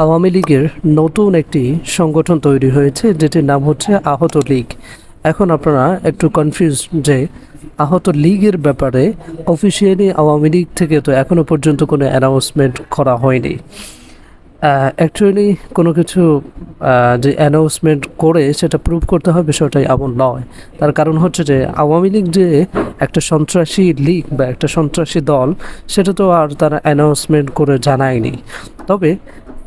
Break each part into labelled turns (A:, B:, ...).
A: আওয়ামী লীগের নতুন একটি সংগঠন তৈরি হয়েছে, যেটির নাম হচ্ছে আহত লীগ। এখন আপনারা একটু কনফিউজ যে আহত লীগের ব্যাপারে অফিসিয়ালি আওয়ামী লীগ থেকে তো এখনও পর্যন্ত কোনো অ্যানাউন্সমেন্ট করা হয়নি। অ্যাকচুয়ালি কোনো কিছু যে অ্যানাউন্সমেন্ট করে সেটা প্রুভ করতে হবে বিষয়টাই এমন নয়। তার কারণ হচ্ছে যে আওয়ামী লীগ যে একটা সন্ত্রাসী লীগ বা একটা সন্ত্রাসী দল, সেটা তো আর তারা অ্যানাউন্সমেন্ট করে জানায়নি। তবে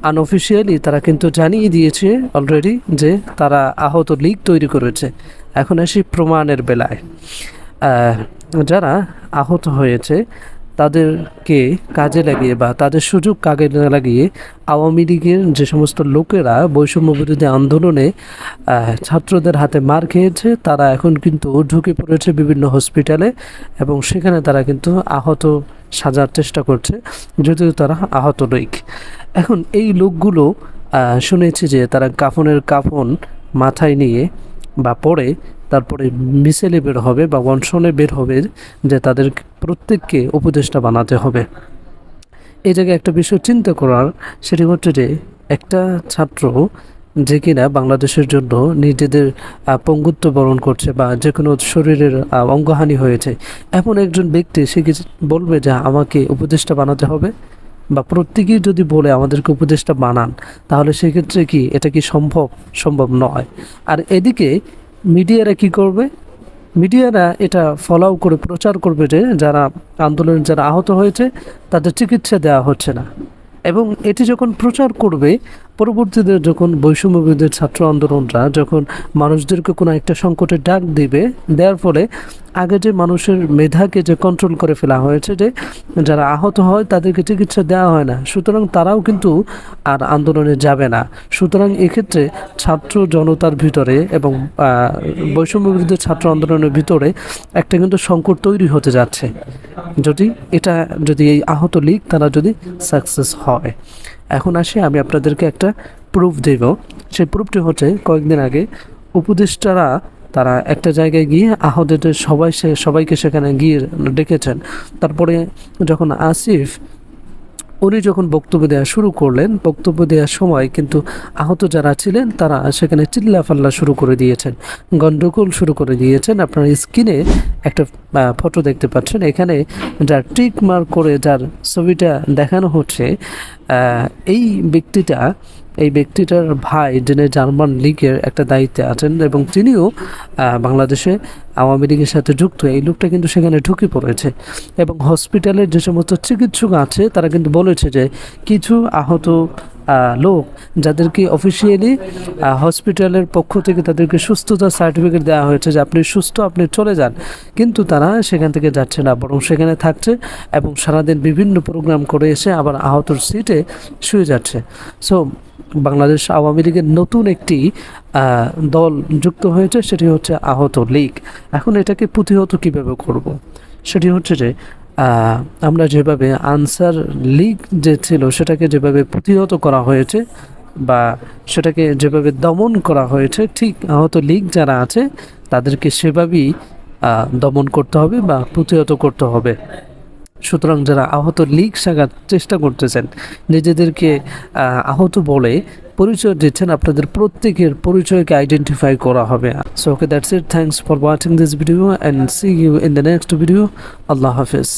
A: আনঅফিসিয়ালি তারা কিন্তু জানিয়ে দিয়েছে অলরেডি যে তারা আহত লীগ তৈরি করেছে। এখন আসি প্রমাণের বেলায়। যারা আহত হয়েছে, তাদেরকে কাজে লাগিয়ে বা তাদের সুযোগ কাজে লাগিয়ে আওয়ামী লীগের যে সমস্ত লোকেরা বৈষম্য বিরোধী আন্দোলনে ছাত্রদের হাতে মার খেয়েছে, তারা এখন কিন্তু ঢুকে পড়েছে বিভিন্ন হসপিটালে এবং সেখানে তারা কিন্তু আহত সাজার চেষ্টা করছে, যদিও তারা আহত লীগ এখন এই লোকগুলো শুনেছি যে তারা কাফনের কাফন মাথায় নিয়ে বা পরে তারপরে মিছিলে বের হবে বা অনশনে বের হবে যে তাদের প্রত্যেককে উপদেষ্টা বানাতে হবে। এই জায়গায় একটা বিষয় চিন্তা করার, সেটি হচ্ছে যে একটা ছাত্র যে কিনা বাংলাদেশের জন্য নিজেদের পঙ্গুত্ব বরণ করছে বা যে কোনো শরীরের অঙ্গহানি হয়েছে। এমন একজন ব্যক্তি, সে কি বলবে যে আমাকে উপদেষ্টা বানাতে হবে? বা প্রত্যেকেই যদি বলে আমাদেরকে উপদেষ্টা বানান, তাহলে সেক্ষেত্রে কি এটা কি সম্ভব? সম্ভব নয়। আর এদিকে মিডিয়ারা কি করবে? মিডিয়ারা এটা ফলো করে, প্রচার করবে যে যারা আন্দোলনে যারা আহত হয়েছে, তাদের চিকিৎসা দেওয়া হচ্ছে না। এবং এটি যখন প্রচার করবে পরবর্তীতে যখন বৈষম্য বিরোধী ছাত্র আন্দোলনরা যখন মানুষদেরকে কোনো একটা সংকটের ডাক দিবে দেওয়ার ফলে আগে যে মানুষের মেধাকে যে কন্ট্রোল করে ফেলা হয়েছে যে যারা আহত হয় তাদেরকে চিকিৎসা দেওয়া হয় না সুতরাং তারাও কিন্তু আর আন্দোলনে যাবে না। সুতরাং এক্ষেত্রে ছাত্র জনতার ভিতরে এবং আহ, বৈষম্য বিরোধী ছাত্র আন্দোলনের ভিতরে একটা কিন্তু সংকট তৈরি হতে যাচ্ছে। যদি এটা যদি এই আহত লীগ তারা যদি সাকসেস হয়। এখন আসে, আমি আপনাদেরকে একটা প্রুফ দেব। সেই প্রুফটি হচ্ছে, কয়েকদিন আগে উপদেষ্টারা, তারা একটা জায়গায় গিয়ে আহতদের সবাই সে, সবাইকে সেখানে গিয়ে ডেকেছেন। তারপরে যখন আসিফ উনি যখন বক্তব্য দেওয়া শুরু করলেন, বক্তব্য দেওয়ার সময় কিন্তু আহত যারা ছিলেন, তারা সেখানে চিল্লাফাল্লা শুরু করে দিয়েছেন, গন্ডগোল শুরু করে দিয়েছেন। আপনার স্ক্রিনে একটা ফটো দেখতে পাচ্ছেন, এখানে যার টিক মার্ক করে যার ছবিটা দেখানো হচ্ছে এই ব্যক্তিটা এই ব্যক্তিটার ভাই যিনি জার্মান লীগের একটা দায়িত্বে আছেন এবং তিনিও বাংলাদেশে আওয়ামী লীগের সাথে যুক্ত। এই লোকটা কিন্তু সেখানে ঢুকে পড়েছে এবং হসপিটালের যে সমস্ত চিকিৎসক আছে তারা কিন্তু বলেছে যে কিছু আহত আহ, লোক যাদেরকে অফিসিয়ালি হসপিটালের পক্ষ থেকে তাদেরকে সুস্থতার সার্টিফিকেট দেওয়া হয়েছে যে আপনি সুস্থ, আপনি চলে যান। কিন্তু তারা সেখান থেকে যাচ্ছে না, বরং সেখানে থাকছে এবং সারাদিন বিভিন্ন প্রোগ্রাম করে এসে আবার আহতর সিটে শুয়ে যাচ্ছে। সো বাংলাদেশ আওয়ামী লীগের নতুন একটি দল যুক্ত হয়েছে, সেটি হচ্ছে আহত লীগ। এখন এটাকে প্রতিহত কীভাবে করব? সেটি হচ্ছে যে আমরা যেভাবে আনসার লীগ যে ছিল সেটাকে যেভাবে প্রতিহত করা হয়েছে বা সেটাকে যেভাবে দমন করা হয়েছে, ঠিক আহত লীগ যারা আছে তাদেরকে সেভাবেই দমন করতে হবে বা প্রতিহত করতে হবে। সুতরাং যারা আহত লীগ শাখার চেষ্টা করতেছেন, নিজেদেরকে আহত বলে পরিচয় দিচ্ছেন। আপনাদের প্রত্যেকের পরিচয়কে আইডেন্টিফাই করা হবে। So okay that's it thanks for watching this video and see you in the next video Allah Hafiz.